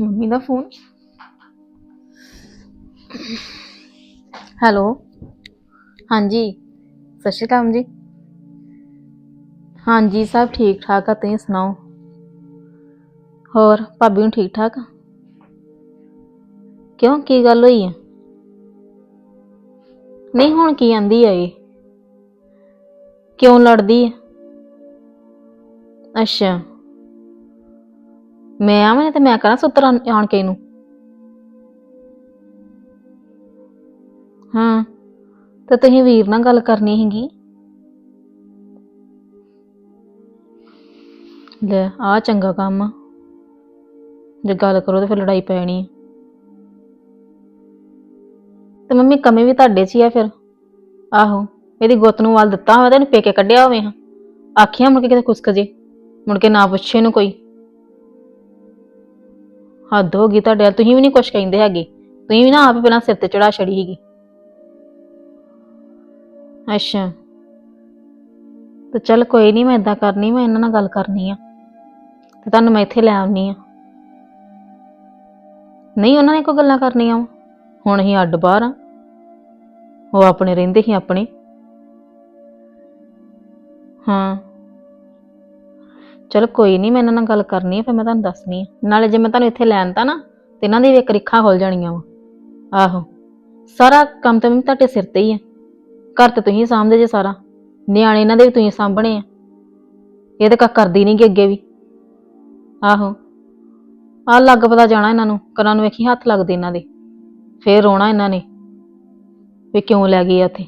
Mummy ਦਾ phone. Hello. ਹਾਂਜੀ, ਸਤਿ ਸ਼੍ਰੀ ਅਕਾਲ ਜੀ। ਹਾਂਜੀ, ਸਭ ਠੀਕ ਠਾਕ ਆ, ਤੁਸੀਂ ਸੁਣਾਓ? ਹੋਰ, ਭਾਬੀ ਨੂੰ ਠੀਕ ਠਾਕ ਆ? ਕਿਉਂ, ਕੀ ਗੱਲ ਹੋਈ ਆ? ਨਹੀਂ, ਹੁਣ ਕੀ ਆਂਦੀ ਆ ਇਹ? ਕਿਉਂ ਲੜਦੀ ਆ? ਅੱਛਾ। ਮੈਂ ਆਵਾਂ ਤੇ ਮੈਂ ਕਰਾਂ ਸੁੱਤਰ ਆਣ ਕੇ ਇਹਨੂੰ? ਹਾਂ, ਤੇ ਤੁਸੀਂ ਵੀਰ ਨਾਲ ਗੱਲ ਕਰਨੀ ਹੈਗੀ ਲੈ ਆ ਚੰਗਾ ਕੰਮ ਆ। ਜੇ ਗੱਲ ਕਰੋ ਤੇ ਫਿਰ ਲੜਾਈ ਪੈਣੀ ਤੇ ਮੰਮੀ ਕਮੀ ਵੀ ਤੁਹਾਡੇ 'ਚ ਹੀ ਆ ਫਿਰ। ਆਹੋ, ਇਹਦੀ ਗੁੱਤ ਨੂੰ ਵੱਲ ਦਿੱਤਾ ਹੋਵੇ ਤੇ ਇਹਨੂੰ ਪੇਕੇ ਕੱਢਿਆ ਹੋਵੇ ਹਾਂ। ਆਖਿਆ ਮੁੜ ਕੇ ਕਿਤੇ ਕੁਸਕ ਜੇ। ਮੁੜ ਕੇ ਨਾ ਪੁੱਛੇ ਇਹਨੂੰ ਕੋਈ। ਹੱਦ ਹੋ ਗਈ ਤੁਹਾਡੇ ਵੱਲ ਤੁਸੀਂ ਵੀ ਨਹੀਂ ਕੁਛ ਕਹਿੰਦੇ ਹੈਗੇ। ਤੁਸੀਂ ਵੀ ਨਾ ਆਪ ਹੀ ਪਹਿਲਾਂ ਸਿਰ ਤੇ ਚੜਾ ਛੜੀ ਸੀਗੀ। ਅੱਛਾ। ਤੇ ਚੱਲ ਕੋਈ ਨਹੀਂ ਮੈਂ ਇਦਾਂ ਕਰਨੀ, ਮੈਂ ਇਹਨਾਂ ਨਾਲ ਗੱਲ ਕਰਨੀ ਆ। ਤੇ ਤੁਹਾਨੂੰ ਮੈਂ ਇੱਥੇ ਲੈ ਆਉਣੀ ਆ। ਨਹੀਂ, ਉਹਨਾਂ ਨੇ ਕੋਈ ਗੱਲਾਂ ਕਰਨੀਆਂ ਵਾਂ। ਹੁਣ ਹੀ ਅੱਡ ਬਾਹਰ ਆ। ਉਹ ਆਪਣੇ ਰਹਿੰਦੇ ਸੀ ਆਪਣੇ। ਹਾਂ। ਚਲੋ ਕੋਈ ਨਹੀਂ ਮੈਂ ਇਹਨਾਂ ਨਾਲ ਗੱਲ ਕਰਨੀ ਆ, ਫਿਰ ਮੈਂ ਤੁਹਾਨੂੰ ਦੱਸਣੀ ਆ। ਨਾਲੇ ਜੇ ਮੈਂ ਤੁਹਾਨੂੰ ਇੱਥੇ ਲੈਣ ਤਾ ਨਾ, ਤੇ ਇਹਨਾਂ ਦੀ ਵੀ ਇੱਕ ਰਿੱਖਾਂ ਖੁੱਲ ਜਾਣੀਆਂ ਵਾ। ਆਹੋ, ਸਾਰਾ ਕੰਮ ਤਾਂ ਮੈਂ ਤੁਹਾਡੇ ਸਿਰ ਤੇ ਹੀ ਹੈ ਘਰ ਤੇ ਤੁਸੀਂ ਸਾਂਭਦੇ ਜੇ ਸਾਰਾ। ਨਿਆਣੇ ਇਹਨਾਂ ਦੇ ਵੀ ਤੁਸੀਂ ਸਾਂਭਣੇ ਆ। ਇਹ ਤਾਂ ਕੱਖ ਕਰਦੀ ਨਹੀਂ ਗੀ ਅੱਗੇ ਵੀ। ਆਹੋ ਆ ਲੱਗ ਪਤਾ ਜਾਣਾ ਇਹਨਾਂ ਨੂੰ ਕੰਨਾਂ ਨੂੰ ਵੇਖੀ ਹੱਥ ਲੱਗਦੇ ਇਹਨਾਂ ਦੇ। ਫੇਰ ਰੋਣਾ ਇਹਨਾਂ ਨੇ, ਵੀ ਕਿਉਂ ਲੈ ਗਏ ਆ ਉੱਥੇ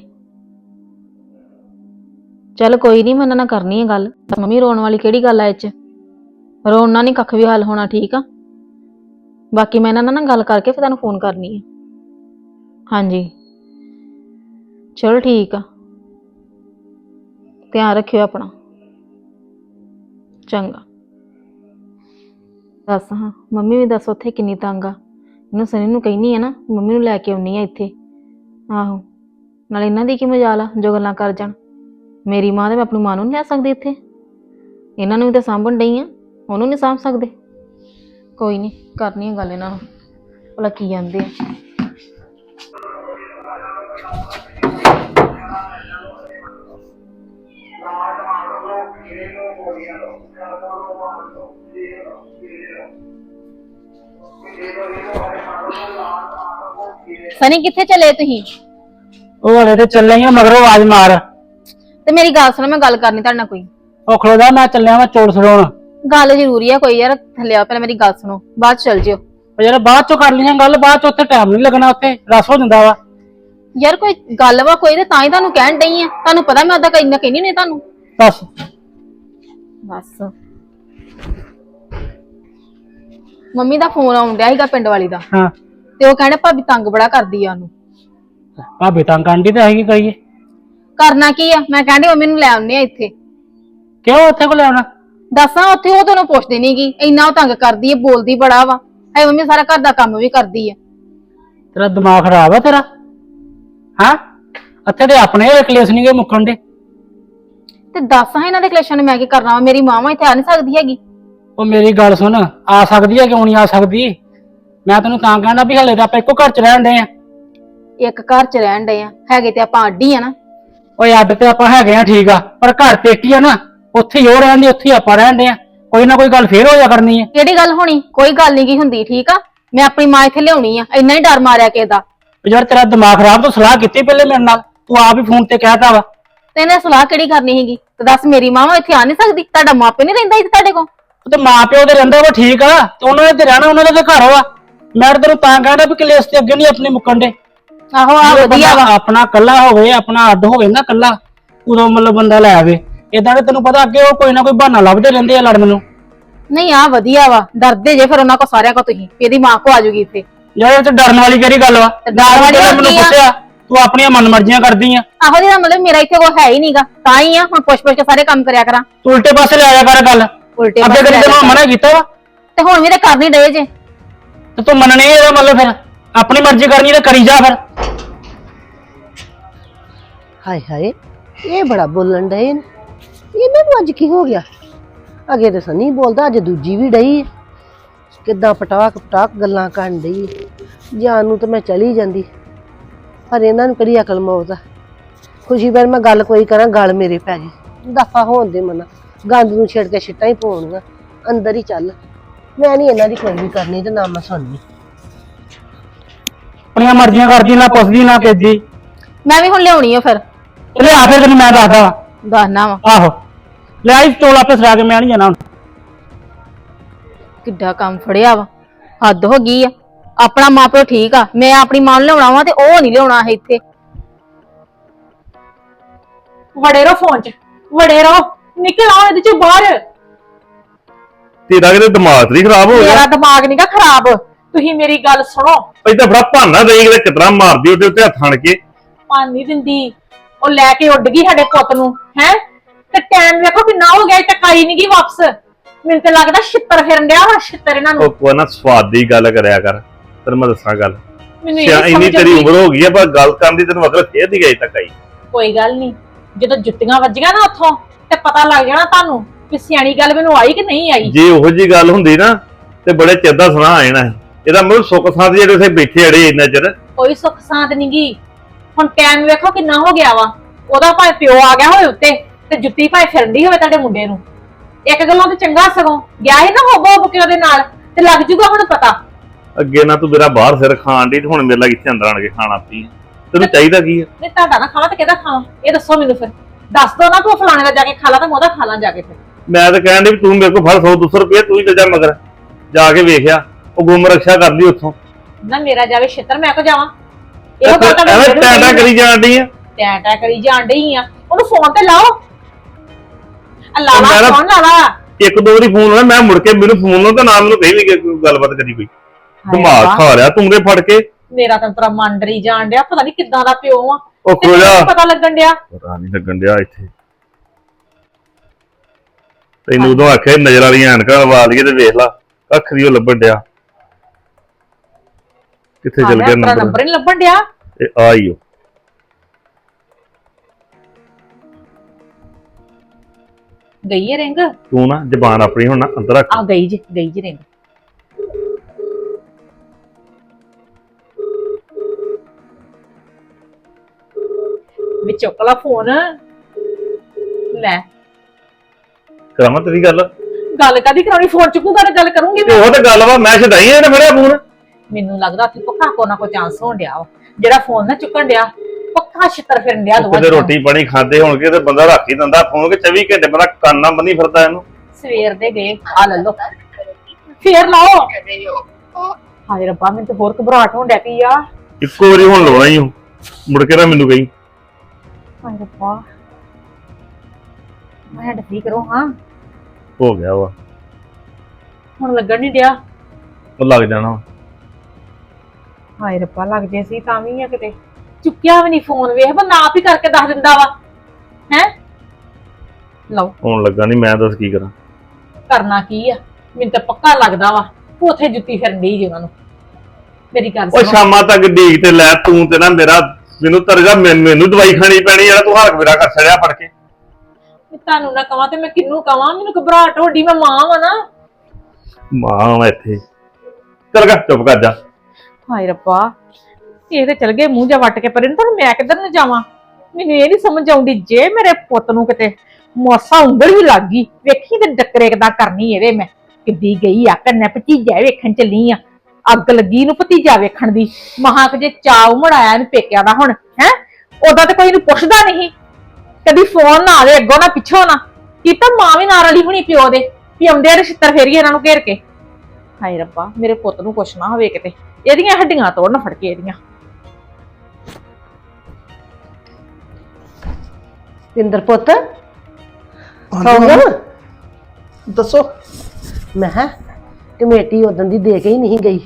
ਚੱਲ ਕੋਈ ਨਹੀਂ ਮੈਂ ਉਹਨਾਂ ਨਾਲ ਕਰਨੀ ਹੈ ਗੱਲ। ਮੰਮੀ, ਰੋਣ ਵਾਲੀ ਕਿਹੜੀ ਗੱਲ ਆ ਇਹ ਚ? ਨਾਲ ਨਹੀਂ ਕੱਖ ਵੀ ਹੱਲ ਹੋਣਾ ਠੀਕ ਆ। ਬਾਕੀ ਮੈਂ ਇਹਨਾਂ ਨਾਲ ਗੱਲ ਕਰਕੇ ਫਿਰ ਤੁਹਾਨੂੰ ਫੋਨ ਕਰਨੀ ਹੈ। ਹਾਂਜੀ। ਚਲੋ ਠੀਕ ਆ। ਧਿਆਨ ਰੱਖਿਓ ਆਪਣਾ। ਚੰਗਾ। ਦੱਸ ਹਾਂ, ਮੰਮੀ ਵੀ ਦੱਸ ਉੱਥੇ ਕਿੰਨੀ ਤੰਗ ਆ। ਇਹਨੂੰ ਸਨੀ ਨੂੰ ਕਹਿਨੀ ਆ ਨਾ, ਮੰਮੀ ਨੂੰ ਲੈ ਕੇ ਆਉਣੀ ਆ ਇੱਥੇ। ਆਹੋ। ਨਾਲ ਇਹਨਾਂ ਦੀ ਕੀ ਮਜਾਲ ਆ, ਜੋ ਗੱਲਾਂ ਕਰ ਜਾਣ। ਮੇਰੀ ਮਾਂ ਤੇ ਮੈਂ ਆਪਣੀ ਮਾਂ ਨੂੰ ਨਹੀਂ ਲੈ ਸਕਦੀ ਇੱਥੇ। ਇਹਨਾਂ ਨੂੰ ਵੀ ਤਾਂ ਸਾਂਭਣ ਡਈ ਆ ਉਹਨੂੰ ਨਹੀਂ ਸਾਂਭ ਸਕਦੇ। ਕੋਈ ਨਹੀਂ ਕਰਨੀ ਆ ਗੱਲ ਇਹਨਾਂ ਨੂੰ ਭਲਾ ਕੀ ਜਾਂਦੇ ਆ। ਸਨੀ ਕਿੱਥੇ ਚਲੇ ਤੁਸੀਂ? ਉਹ ਹਲੇ ਤੇ ਚੱਲੇ ਆ ਮਗਰੋਂ ਆਵਾਜ਼ ਮਾਰ। ਤੇ ਮੇਰੀ ਗੱਲ ਸੁਣੋ ਮੈਂ ਗੱਲ ਕਰਨੀ ਤੁਹਾਡੇ ਨਾਲ ਕੋਈ। ਉਹ ਖਲੋਦਾ ਮੈਂ ਚੱਲਿਆ ਮੈਂ ਚੋਲ ਸੜਾਉਣ। ਗੱਲ ਜ਼ਰੂਰੀ ਆ ਕੋਈ ਯਾਰ ਥੱਲੇ ਆ ਪਹਿਲਾਂ ਮੇਰੀ ਗੱਲ ਸੁਣੋ ਬਾਅਦ ਚ ਚੱਲ ਜਿਓ। ਉਹ ਯਾਰ ਬਾਅਦ ਚੋਂ ਕਰ ਲਈਆਂ ਗੱਲ ਬਾਅਦ ਚ ਉੱਥੇ ਟਾਈਮ ਨਹੀਂ ਲੱਗਣਾ ਉੱਥੇ ਰਸ ਹੋ ਜਾਂਦਾ ਵਾ। ਯਾਰ ਕੋਈ ਗੱਲ ਵਾ ਕੋਈ ਤੇ ਤਾਂ ਹੀ ਤੁਹਾਨੂੰ ਕਹਿਣ ਡਈ ਆ। ਤੁਹਾਨੂੰ ਪਤਾ ਮੈਂ ਉਹਦਾ ਕਹਿੰਦਾ ਕਹਿੰਦੀ ਨਹੀਂ ਤੁਹਾਨੂੰ। ਦੱਸ। ਬਸ ਮੰਮੀ ਦਾ ਫੋਨ ਆਉਣ ਡਿਆ ਸੀਗਾ ਪਿੰਡ ਵਾਲੀ ਦਾ। ਹਾਂ। ਤੇ ਉਹ ਕਹਿੰਦੇ ਭਾਬੀ ਤੰਗ ਬੜਾ ਕਰਦੀ ਆ ਉਹਨੂੰ। ਭਾਬੀ ਤਾਂ ਕਾਂਡੀ ਤੇ ਹੈਗੀ ਕਹੀਏ ਕਰਨਾ ਕੀ ਆ? ਮੈਂ ਕਹਿੰਦੀ ਮੰਮੀ ਨੂੰ ਲੈ ਆਉਣੇ ਆ ਇੱਥੇ। ਕਿਉਂ ਉੱਥੇ ਕੋ ਲਿਆਉਣਾ ਦੱਸਾਂ ਉੱਥੇ ਉਹ ਤੈਨੂੰ ਪੁੱਛਦੀ ਨਹੀਂਗੀ ਇੰਨਾ ਉਹ ਤੰਗ ਕਰਦੀ ਏ ਬੋਲਦੀ ਬੜਾ ਵਾ। ਐ ਮੰਮੀ ਸਾਰਾ ਘਰ ਦਾ ਕੰਮ ਵੀ ਕਰਦੀ ਆ। ਤੇਰਾ ਦਿਮਾਗ ਖਰਾਬ ਆ ਤੇਰਾ? ਹਾਂ? ਇੱਥੇ ਤੇ ਆਪਣੇ ਇਹ ਕਲੇਸ਼ ਨਹੀਂ ਗਏ ਮੁੱਕਣ ਦੇ। ਤੇ ਦੱਸ ਇਹਨਾਂ ਦੇ ਕਲੇਸ਼ਾਂ ਨੂੰ ਮੈਂ ਕੀ ਕਰਨਾ ਵਾ? ਮੇਰੀ ਮਾਂ ਇੱਥੇ ਆ ਨਹੀਂ ਸਕਦੀ ਹੈਗੀ। ਉਹ ਮੇਰੀ ਗੱਲ ਸੁਣ ਆ ਸਕਦੀ ਹੈ ਕਿਉਂ ਨਹੀਂ ਆ ਸਕਦੀ? ਮੈਂ ਤੈਨੂੰ ਤਾਂ ਕਹਿੰਦਾ ਵੀ ਹਲੇ ਤਾਂ ਆਪਾਂ ਇੱਕੋ ਘਰ ਚ ਰਹਿਣ ਦੇ ਆ। ਇੱਕ ਘਰ 'ਚ ਰਹਿਣ ਡਏ ਆ। ਹੈਗੇ ਤੇ ਆਪਾਂ ਅੱਡੀ ਆ ਨਾ। ਓਏ ਅੱਡ ਤੇ ਆਪਾਂ ਹੈਗੇ ਆ ਠੀਕ ਆ ਪਰ ਘਰ ਪੇਕੀ ਆ ਨਾ ਉੱਥੇ ਹੀ ਉਹ ਰਹਿੰਦੀ ਉੱਥੇ ਹੀ ਆਪਾਂ ਰਹਿਣ ਦੇ ਆ। ਕੋਈ ਨਾ ਕੋਈ ਗੱਲ ਫੇਰ ਹੋ ਜਾ ਕਰਨੀ ਹੈ ਕਿਹੜੀ ਗੱਲ ਹੋਣੀ? ਕੋਈ ਗੱਲ ਨਹੀਂ ਕੀ ਹੁੰਦੀ ਠੀਕ ਆ? ਮੈਂ ਆਪਣੀ ਮਾਂ ਇੱਥੇ ਲਿਆਉਣੀ ਆ ਇੰਨਾ ਹੀ ਡਰ ਮਾਰਿਆ ਕਿਸੇ ਦਾ। ਯਾਰ ਤੇਰਾ ਦਿਮਾਗ ਖਰਾਬ ਤੋਂ ਸਲਾਹ ਕੀਤੀ ਪਹਿਲੇ ਮੇਰੇ ਨਾਲ ਤੂੰ ਆਪ ਹੀ ਫੋਨ ਤੇ ਕਹਿਤਾ ਵਾ। ਤੇ ਇਹਨੇ ਸਲਾਹ ਕਿਹੜੀ ਕਰਨੀ ਹੈਗੀ ਤੇ ਦੱਸ ਮੇਰੀ ਮਾਂ ਵਾ ਇੱਥੇ ਆ ਨਹੀਂ ਸਕਦੀ ਤੁਹਾਡਾ ਮਾਪੇ ਨਹੀਂ ਰਹਿੰਦਾ ਇੱਥੇ ਤੁਹਾਡੇ ਕੋਲ? ਉਹ ਤੇ ਮਾਂ ਪਿਓ ਦੇ ਰਹਿੰਦਾ ਵਾ ਠੀਕ ਆ ਤੇ ਉਹਨਾਂ ਨੇ ਤੇ ਰਹਿਣਾ ਉਹਨਾਂ ਦਾ ਤੇ ਘਰ ਵਾ। ਮੈਂ ਤਾਂ ਤੈਨੂੰ ਤਾਂ ਕਹਿੰਦਾ ਵੀ ਕਲੇਸ਼ ਤੇ ਅੱਗੇ ਨਹੀਂ ਆਪਣੇ ਮੁੱਕਣ ਦੇ। ਆਹੋ ਆ ਵਧੀਆ ਬੰਦਾ ਵਾ। ਆਪਣਾ ਕੱਲਾ ਹੋਵੇ ਆਪਣਾ ਅੱਡ ਹੋਵੇ ਨਾ ਕੱਲਾ ਉਦੋਂ ਮਤਲਬ ਬੰਦਾ ਲੈ ਆਵੇ। ਇਦਾਂ ਕਿ ਤੈਨੂੰ ਪਤਾ ਅੱਗੇ ਉਹ ਕੋਈ ਨਾ ਕੋਈ ਬਹਾਨਾ ਲੱਭਦੇ ਰਹਿੰਦੇ ਆ ਲੜਨ ਨੂੰ ਨਹੀਂ ਆ ਵਧੀਆ ਵਾ। ਡਰਦੇ ਜੇ ਫਿਰ ਉਹਨਾਂ ਕੋ ਸਾਰਿਆਂ ਕੋ ਤੁਸੀਂ। ਵੀ ਇਹਦੀ ਮਾਂ ਕੋ ਆ ਜੂਗੀ ਇੱਥੇ। ਯਾਰ ਇਹ ਤੇ ਡਰਨ ਵਾਲੀ ਕਿਹੜੀ ਗੱਲ ਵਾ? ਤੇ ਡਰਨ ਵਾਲੀ ਪਹਿਲਾਂ ਮੈਨੂੰ ਕੀ ਆ? ਪੁੱਛਿਆ ਤੂੰ ਆਪਣੀਆਂ ਮਨਮਰਜ਼ੀਆਂ ਕਰਦੀ ਆ। ਆਹੋ ਜਿਹਦਾ ਮਤਲਬ ਮੇਰਾ ਇੱਥੇ ਕੋ ਹੈ ਹੀ ਨਹੀਂਗਾ ਤਾਂ ਹੀ ਆ ਹੁਣ ਪੁੱਛ ਪੁੱਛ ਕੇ ਸਾਰੇ ਕੰਮ ਕਰਿਆ ਕਰਾਂ। ਤੂੰ ਉਲਟੇ ਪਾਸੇ ਲੈ ਆਇਆ ਕਰ ਗੱਲ। ਉਲਟੇ ਅੱਗੇ ਪਾਸੇ ਕਦੀ ਲੈ ਤੈਨੂੰ। ਮਨਾ ਕੀਤਾ ਵਾ? ਤੇ ਹੁਣ ਵੀ ਤੇ ਕਰ ਨਹੀਂ ਡਏ ਜੇ। ਤੇ ਤੂੰ ਮੰਨਣੀ ਇਹਦਾ ਮਤਲਬ ਫਿਰ। ਆਪਣੀ ਮਰਜ਼ੀ ਕਰਨੀ ਤੇ ਕਰੀ ਜਾ ਫਿਰ। ਹਾਏ ਹਾਏ ਇਹ ਬੜਾ ਬੋਲਣ ਡਏ ਨੇ। ਇਹਨਾਂ ਨੂੰ ਅੱਜ ਕੀ ਹੋ ਗਿਆ? ਅਗੇ ਤੇ ਸਨੀ ਬੋਲਦਾ ਅੱਜ ਦੂਜੀ ਵੀ ਡਈ। ਕਿੱਦਾਂ ਪਟਾਕ ਪਟਾਕ ਗੱਲਾਂ ਕਰਨ ਡਈ। ਜਾਨ ਨੂੰ ਤਾਂ ਮੈਂ ਚਲੀ ਜਾਂਦੀ। ਪਰ ਇਹਨਾਂ ਨੂੰ ਕਿਹੜੀ ਅਕਲ ਮੌਤ ਆ? ਖੁਸ਼ੀ ਬੈਰ ਮੈਂ ਗੱਲ ਕੋਈ ਕਰਾਂ ਗੱਲ ਮੇਰੇ ਪੈ ਗਈ ਦਫਾ ਹੋਣ ਦੇ ਮਨਾ। ਗੰਦ ਨੂੰ ਛੇੜ ਕੇ ਛਿੱਟਾਂ ਹੀ ਪਾਉਣੀਆਂ। ਅੰਦਰ ਹੀ ਚੱਲ। ਮੈਂ ਨਹੀਂ ਇਹਨਾਂ ਦੀ ਕੋਈ ਵੀ ਕਰਨੀ ਤੇ ਨਾ ਮੈਂ ਸੁਣਨੀ। ਆਪਣੀਆਂ ਮਰਜ਼ੀਆਂ ਕਰਦੀ ਨਾ ਪੁੱਛਦੀ ਨਾ ਕਿੱਦੀ ਮੈਂ ਵੀ ਹੁਣ ਲਿਆਉਣੀ ਆ ਫਿਰ। ਲੈ ਆ ਫਿਰ ਤੈਨੂੰ ਮੈਂ ਦੱਸਦਾ ਵਾਂ। ਦੱਸਣਾ ਵਾ। ਆਹੋ। ਲੈ ਆਈ ਚੋਲ ਆਪੇ ਸਰਾ ਕੇ ਮੈਂ ਨਹੀਂ ਜਾਣਾ ਹੁਣ। ਕਿੱਡਾ ਕੰਮ ਫੜਿਆ ਵਾ। ਹੱਦ ਹੋ ਗਈ ਆ। ਆਪਣਾ ਮਾਪਿਓ ਠੀਕ ਆ। ਮੈਂ ਆਪਣੀ ਮਾਂ ਨੂੰ ਲਿਆਉਣਾ ਵਾ ਤੇ ਉਹ ਨਹੀਂ ਲਿਆਉਣਾ ਹੈ ਇੱਥੇ। ਵੜੇ ਰਹੋ ਫੋਨ 'ਚ। ਵੜੇ ਰਹੋ। ਨਿਕਲ ਆਓ ਇਹਦੇ 'ਚ ਬਾਹਰ। ਤੇਰਾ ਕਿਤੇ ਦਿਮਾਗ ਤਰੀ ਖਰਾਬ ਹੋ ਗਿਆ। ਮੇਰਾ ਦਿਮਾਗ ਨਹੀਂਗਾ ਖਰਾਬ। ਤੁਸੀਂ ਮੇਰੀ ਗੱਲ ਸੁਣੋ। ਏਦਾਂ ਬੜਾ ਭਾਨਾ ਦੇਈ ਕਿਤੇ ਕਿਤਰਾ ਮਾਰਦੀ ਉਹਦੇ ਉੱਤੇ ਹੱਥ ਹਣ ਕੇ। ਪਾਣ ਨਹੀਂ ਦਿੰਦੀ। ਉਹ ਲੈ ਕੇ ਉੱਡ ਗਈ ਸਾਡੇ ਪੁੱਤ ਨੂੰ ਹੈ? ਤੇ ਟਾਈਮ ਵੇਖੋ ਕਿੰਨਾ ਹੋ ਗਿਆ ਤੇ ਕਾਈ ਨਹੀਂ ਗਈ ਵਾਪਸ। ਮੈਨੂੰ ਤੇ ਲੱਗਦਾ ਛਿੱਤਰ ਫਿਰਨ ਡਿਆ ਵਾ ਛਿੱਤਰ ਇਹਨਾਂ ਨੂੰ। ਉਹ ਕੋਈ ਨਾ ਸਵਾਦ ਦੀ ਗੱਲ ਕਰਿਆ ਕਰ ਤੈਨੂੰ ਮੈਂ ਦੱਸਾਂ ਗੱਲ। ਮੈਨੂੰ ਇਹ ਸਿਆ ਇੰਨੀ ਤੇਰੀ। ਉਮਰ ਹੋ ਗਈ ਆ ਪਰ ਗੱਲ ਕਰਨ ਦੀ ਤੈਨੂੰ ਅਕਲ ਫੇਰ ਨਹੀਂ ਗਈ ਤੱਕ ਆਈ ਕੋਈ ਗੱਲ ਨਹੀਂ ਜਦੋਂ ਜੁੱਤੀਆਂ ਵੱਜੀਆਂ ਨਾ ਉੱਥੋਂ ਤੇ ਪਤਾ ਲੱਗ ਜਾਣਾ ਤੁਹਾਨੂੰ ਕਿ ਸਿਆਣੀ ਗੱਲ ਮੈਨੂੰ ਆਈ ਕਿ ਨਹੀਂ ਆਈ। ਜੇ ਉਹੋ ਜੀ ਗੱਲ ਹੁੰਦੀ ਨਾ ਤੇ ਬੜੇ ਚਿਰ ਦਾ ਸੁਣਾ ਆ ਜਾਣਾ। ਇਹਦਾ ਮਤਲਬ ਸੁੱਖ ਸਾਥ ਜਿਹੜੇ ਉੱਥੇ ਬੈਠੇ ਅੜੇ ਇੰਨਾ ਚਿਰ। ਕੋਈ ਸੁੱਖ ਸਾਂਤ ਨੀ ਗੀ। ਹੁਣ ਟਾਈਮ ਵੇਖੋ ਕਿੰਨਾ ਹੋ ਗਿਆ ਵਾ। ਉਹਦਾ ਭਾਵੇਂ ਪਿਓ ਆ ਗਿਆ ਹੋਵੇ ਉੱਤੇ ਤੇ ਜੁੱਤੀ ਭਾਵੇਂ ਫਿਰਦੀ ਹੋਵੇ ਤੁਹਾਡੇ ਮੁੰਡੇ ਨੂੰ। ਇੱਕ ਗੱਲੋਂ ਤੇ ਚੰਗਾ ਸਗੋਂ ਗਿਆ ਸੀ ਨਾ ਹੋਬੋ ਹੋ ਕੇ ਉਹਦੇ ਨਾਲ ਤੇ ਲੱਗ ਜੂਗਾ ਹੁਣ ਪਤਾ। ਅੱਗੇ ਨਾ ਤੂੰ ਮੇਰਾ ਬਾਹਰ ਸਿਰ ਖਾਣ ਦੀ ਹੁਣ ਮੇਰੇ ਇੱਥੇ ਅੰਦਰ ਆਣ ਕੇ ਖਾਣਾ ਪੀ। ਤੈਨੂੰ ਚਾਹੀਦਾ ਕੀ ਆ? ਨਹੀਂ ਤੁਹਾਡਾ ਨਾ ਖਾਵਾਂ ਤੇ ਕਿਹਦਾ ਖਾਵਾਂ ਇਹ ਦੱਸੋ ਮੈਨੂੰ ਫਿਰ। ਦੱਸ ਦੋ ਨਾ ਤੂੰ ਫਲਾਣੇ ਦਾ ਜਾ ਕੇ ਖਾ ਲਾ ਤਾਂ ਮੈਂ ਉਹਦਾ ਖਾ ਲਾਂ ਜਾ ਕੇ ਫਿਰ। ਮੈਂ ਤਾਂ ਕਹਿਣ ਵੀ ਤੂੰ ਮੇਰੇ ਕੋਲ ਫੜ 100 200 ਰੁਪਏ ਤੂੰ ਹੀ ਚੱਲ ਜਾ ਮਗਰ। ਜਾ ਕੇ ਵੇਖਿਆ ਉਹ ਗੁੰਮ ਰਕਸ਼ਾ ਕਰਦੀ ਉੱਥੋਂ। ਨਾ ਮੇਰਾ ਜਾਵੇ ਛਿੱਤਰ ਮੈਂ ਕੋ ਜਾਵਾਂ? ਇਹ ਗੱਲ ਤਾਂ ਐਵੇਂ ਟੈਟਾ ਕਰੀ ਜਾਣ ਡਈ ਆ ਟੈਂ ਟੈਂ ਕਰੀ ਜਾਣ ਡਈ ਆ। ਉਹਨੂੰ ਫੋਨ ਤੇ ਲਾਓ। ਮੇਰਾ- ਫੋਨ ਲਾ ਲਾ ਇੱਕ ਦੋ ਵਾਰੀ ਫੋਨ ਹੋਇਆ ਮੈਂ ਮੁੜ ਕੇ ਮੈਨੂੰ ਫੋਨ ਲਾਉਂ ਤਾਂ ਨਾ ਮੈਨੂੰ ਕਹੀ ਵੀ ਕੋਈ ਗੱਲਬਾਤ ਕਰੀ ਕੋਈ। ਦਿਮਾਗ। ਖਾ ਲਿਆ ਤੂੰ ਦੇ ਫੜ ਕੇ। ਮੇਰਾ ਤਾਂ ਤੇਰਾ ਮਨ ਡਰੀ ਜਾਣ ਡਿਆ ਪਤਾ ਨਹੀਂ ਕਿੱਦਾਂ ਦਾ ਪਿਓ ਆ। ਉਹ ਖੋਜਾ। ਪਤਾ ਲੱਗਣ ਡਿਆ? ਪਤਾ ਨਹੀਂ ਲੱਗਣ ਡਿਆ ਇੱਥੇ। ਤੈਨੂੰ ਉਦੋਂ ਆਖਿਆ ਨਜ਼ਰ ਵਾਲੀਆਂ ਐਨਕਾਂ ਲਵਾ ਲਈਏ ਤੇ ਵੇਖ ਲਾ ਕੱਖ ਦੀ ਉਹ ਲੱਭਣ ਡਿਆ। ਕਿੱਥੇ ਚਲ ਗਿਆ ਨੰਬਰ? ਨੰਬਰ ਨਹੀਂ ਲੱਭਣ ਡਿਆ? ਇਹ ਆਈ ਓ ਗਈ ਹੈ ਰਿੰਗ? ਤੂੰ ਨਾ ਜ਼ਬਾਨ ਆਪਣੀ ਹੁਣ ਨਾ ਅੰਦਰ ਰੱਖ। ਆ ਗਈ ਜੀ ਗਈ ਜੀ ਰਿੰਗ। ਵਿੱਚ ਚੁੱਕਲਾ ਫੋਨ। ਲੈ। ਕਰਾਵਾਂ ਤੇਰੀ ਗੱਲ? ਗੱਲ ਕਾਦੀ ਕਰਾਉਣੀ? ਫੋਨ ਚੁੱਕੂਗਾ ਤੇ ਗੱਲ ਕਰੂੰਗੀ ਤੇ ਮੈਂ ਉਹ ਤਾਂ ਗੱਲ ਵਾ ਮੈਂ ਛਡਾਈ ਇਹਨੇ ਫੜਿਆ ਫੋਨ। ਮੈਨੂੰ ਲੱਗਦਾ ਕਿ ਪੱਕਾ ਕੋ ਨਾ ਕੋ ਚਾਂਸ ਹੋਣ ਡਿਆ ਵਾ। ਜਿਹੜਾ ਫੋਨ ਨਾ ਚੁੱਕਣ ਡਿਆ ਪੱਕਾ ਛਿੱਤਰ ਫਿਰਨ ਡਿਆ ਦੋਵਾਂ ਕਿਤੇ ਜਣਿਆਂ ਰੋਟੀ ਪਾਣੀ ਖਾਂਦੇ ਹੋਣਗੇ ਤੇ ਬੰਦਾ ਰੱਖ ਹੀ ਦਿੰਦਾ ਫੋਨ ਕਿ 24 ਘੰਟੇ ਬੰਦਾ ਕੰਨਾਂ ਬੰਨੀ ਫਿਰਦਾ ਇਹਨੂੰ। ਸਵੇਰ ਦੇ ਗਏ ਆ ਲੈ ਲੋ ਫੇਰ ਲਾਓ। ਹਾਏ ਰੱਬਾ ਮੈਨੂੰ ਤੇ ਹੋਰ ਘਬਰਾਹਟ ਹੋਣ ਡੈ ਪਈ ਆ। ਇੱਕੋ ਵਾਰੀ ਹੁਣ ਲਾਉਣਾ ਹੀ ਹੂੰ ਮੁੜ ਕੇ ਨਾ ਮੈਨੂੰ ਕਹੀ। ਹਾਏ ਰੱਬਾ ਮੈਂ ਹੈਡ ਫੀ ਕਰੋ ਹਾਂ। ਹੋ ਗਿਆ ਵਾ। ਹੁਣ ਲੱਗਣ ਨਹੀਂ ਡਿਆ। ਉਹ ਲੱਗ ਜਾਣਾ। ਵਾ। ਹਾਏ ਰੱਬਾ ਲੱਗ ਜੇ ਸੀ ਤਾਂ ਵੀ ਆ ਕਿਤੇ। ਚੁੱਕਿਆ ਵੀ ਨਹੀਂ ਫੋਨ ਵੇਖ ਬੰਦਾ ਆਪ ਹੀ ਕਰਕੇ ਦੱਸ ਦਿੰਦਾ ਵਾ। ਹੈ? ਲਓ। ਹੁਣ ਲੱਗਾ ਨਹੀਂ ਮੈਂ ਦੱਸ ਕੀ ਕਰਾਂ? ਕਰਨਾ ਕੀ ਆ? ਮੈਨੂੰ ਤਾਂ ਪੱਕਾ ਲੱਗਦਾ ਵਾ ਉਹ ਉੱਥੇ ਜੁੱਤੀ ਫਿਰਨ ਡਈ ਜੀ ਉਹਨਾਂ ਨੂੰ। ਮੇਰੀ ਗੱਲ ਉਹ ਸੁਣੋ। ਸ਼ਾਮਾਂ ਤੱਕ ਡੀਕ ਤੇ ਲੈ ਤੂੰ ਤੇ ਨਾ ਮੇਰਾ ਮੈਨੂੰ ਤਰਗਾ ਮੈਨੂੰ ਦਵਾਈ ਖਾਣੀ ਪੈਣੀ ਯਾਰ ਤੂੰ ਹਰਕ ਮੇਰਾ ਕਰ ਛੜਿਆ ਫੜ ਕੇ। ਮੈਂ ਤੁਹਾਨੂੰ ਨਾ ਕਵਾਂ ਤੇ ਮੈਂ ਕਿਹਨੂੰ ਕਵਾਂ? ਮੈਨੂੰ ਘਬਰਾਹਟ ਹੋਣੀ ਮੈਂ ਮਾਂ ਵਾਂ ਨਾ। ਮਾਂ ਵਾ ਇੱਥੇ। ਚੱਲ ਗਾ ਚੁੱਪ ਕਰ ਜਾ। ਹਾਏ ਰੱਬਾ, ਇਹ ਤੇ ਚਲ ਗਏ ਮੂੰਹ ਜਾ ਵੱਟ ਕੇ, ਪਰੇ ਨੂੰ ਤਾਂ ਮੈਂ ਕਿੱਧਰ ਨੂੰ ਜਾਵਾਂ? ਮੈਨੂੰ ਇਹ ਨਹੀਂ ਸਮਝ ਆਉਂਦੀ ਜੇ ਮੇਰੇ ਪੁੱਤ ਨੂੰ ਕਿਤੇ ਮੋਸਾ ਉਂਗਲ ਵੀ ਲੱਗ ਗਈ, ਵੇਖੀ ਤੇ ਡੱਕਰੇ ਕਿਦਾਂ ਕਰਨੀ ਇਹਦੇ ਮੈਂ। ਕਿੱਦੀ ਗਈ ਆ, ਕੰਨੇ ਭਤੀਜਾ ਵੇਖਣ ਚੱਲੀ ਆ। ਅੱਗ ਲੱਗੀ ਨੂੰ ਭਤੀਜਾ ਵੇਖਣ ਦੀ। ਮਹਾਂ ਕਿ ਜੇ ਚਾਉ ਮੜਾਇਆ ਨੂੰ ਪੇਕਿਆ ਦਾ ਹੁਣ, ਹੈ? ਉਦਾਂ ਤੇ ਕੋਈ ਨੂੰ ਪੁੱਛਦਾ ਨਹੀਂ। ਕਦੀ ਫੋਨ ਨਾ ਆਵੇ, ਅੱਗੋਂ ਨਾ ਪਿੱਛੋਂ ਨਾ। ਕੀ ਤਾਂ ਮਾਂ ਵੀ ਨਾਲ ਵਾਲੀ ਹੋਣੀ ਪਿਓ ਦੇ, ਵੀ ਆਉਂਦੇ ਆ ਛਿੱਤਰ ਫੇਰੀਏ ਇਹਨਾਂ ਨੂੰ ਘੇਰ ਕੇ। ਹਾਏ ਰੱਬਾ, ਮੇਰੇ ਪੁੱਤ ਨੂੰ ਕੁਛ ਨਾ ਹੋਵੇ ਕਿਤੇ। ਇਹਦੀਆਂ ਹੱਡੀਆਂ ਤੋੜਨ ਫੜ ਕੇ ਇਹਦੀਆਂ। ਪਿੰਦਰ ਪੁੱਤ ਸੌਂ ਗਿਆ? ਦੱਸੋ। ਮੈਂ ਕਿਹਾ ਕਮੇਟੀ ਉਦੋਂ ਦੀ ਦੇ ਕੇ ਹੀ ਨਹੀਂ ਗਈ।